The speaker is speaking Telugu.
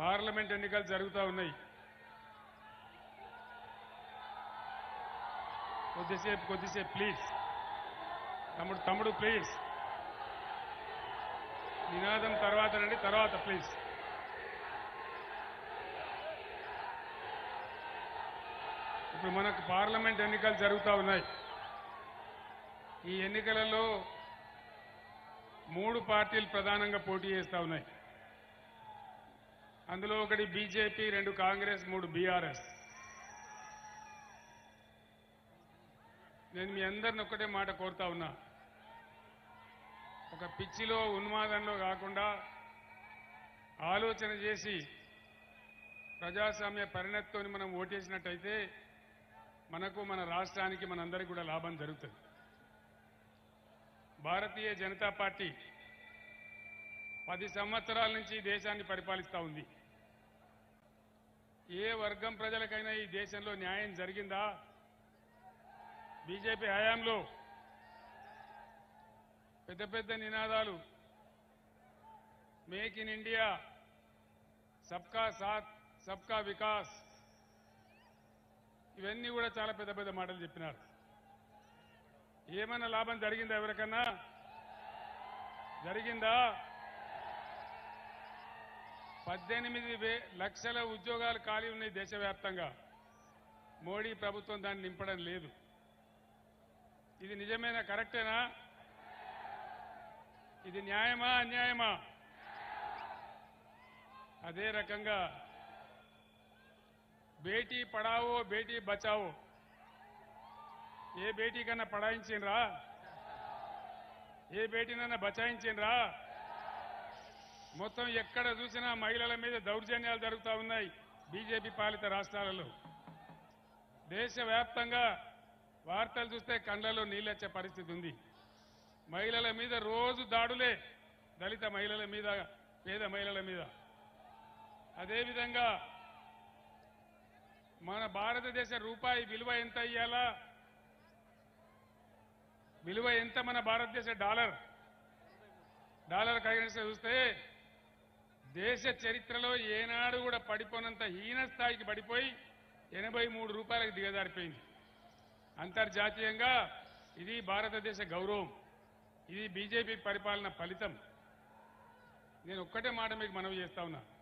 పార్లమెంట్ ఎన్నికలు జరుగుతూ ఉన్నాయి. కొద్దిసేపు కొద్దిసేపు ప్లీజ్ తమ్ముడు తమ్ముడు ప్లీజ్ నినాదం తర్వాత రండి తర్వాత ప్లీజ్ ఇప్పుడు మనకు పార్లమెంట్ ఎన్నికలు జరుగుతూ ఉన్నాయి. ఈ ఎన్నికలలో మూడు పార్టీలు ప్రధానంగా పోటీ చేస్తూ ఉన్నాయి. అందులో ఒకటి బీజేపీ రెండు కాంగ్రెస్ మూడు బీఆర్ఎస్. నేను మీ అందరిని ఒక్కటే మాట కోరుతా ఉన్నా. ఒక పిచ్చిలో ఉన్మాదంలో కాకుండా ఆలోచన చేసి ప్రజాస్వామ్య పరిణతితో మనం ఓటేసినట్టయితే మనకు మన రాష్ట్రానికి మనందరికీ కూడా లాభం జరుగుతుంది. భారతీయ జనతా పార్టీ పది సంవత్సరాల నుంచి దేశాన్ని పరిపాలిస్తూ ఉంది. ఏ వర్గం ప్రజలకైనా ఈ దేశంలో న్యాయం జరిగిందా? బీజేపీ హయాంలో పెద్ద పెద్ద నినాదాలు. మేక్ ఇన్ ఇండియా సబ్కా సాత్ సబ్కా వికాస్. ఇవన్నీ కూడా చాలా పెద్ద పెద్ద మాటలు చెప్పినారు. ఏమైనా లాభం జరిగిందా ఎవరికన్నా? జరిగిందా? పద్దెనిమిది వే లక్షల ఉద్యోగాలు ఖాళీ ఉన్నాయి దేశవ్యాప్తంగా. మోడీ ప్రభుత్వం దాన్ని నింపడం లేదు. ఇది నిజమేనా కరెక్టేనా? ఇది న్యాయమా అన్యాయమా? అదే రకంగా బేటీ పడావో బేటీ బచావో. ఏ బేటీ కన్నా పడాయించిండ్రా? ఏ బేటీనన్నా బచాయించిండ్రా? మొత్తం ఎక్కడ చూసినా మహిళల మీద దౌర్జన్యాలు జరుగుతూ ఉన్నాయి బీజేపీ పాలిత రాష్ట్రాలలో. దేశవ్యాప్తంగా వార్తలు చూస్తే కండ్లలో నీళ్ళొచ్చే పరిస్థితి ఉంది. మహిళల మీద రోజు దాడులే దళిత మహిళల మీద పేద మహిళల మీద. అదేవిధంగా మన భారతదేశ రూపాయి విలువ ఎంత ఇయ్యాలా విలువ ఎంత మన భారతదేశ డాలర్? డాలర్ కరెన్సీ చూస్తే దేశ చరిత్రలో ఏనాడు కూడా పడిపోనంత హీన స్థాయికి పడిపోయి ఎనభై మూడు రూపాయలకు దిగజారిపోయింది. అంతర్జాతీయంగా ఇది భారతదేశ గౌరవం. ఇది బీజేపీ పరిపాలన ఫలితం. నేను ఒక్కటే మాట మీకు మనవి చేస్తా ఉన్నా.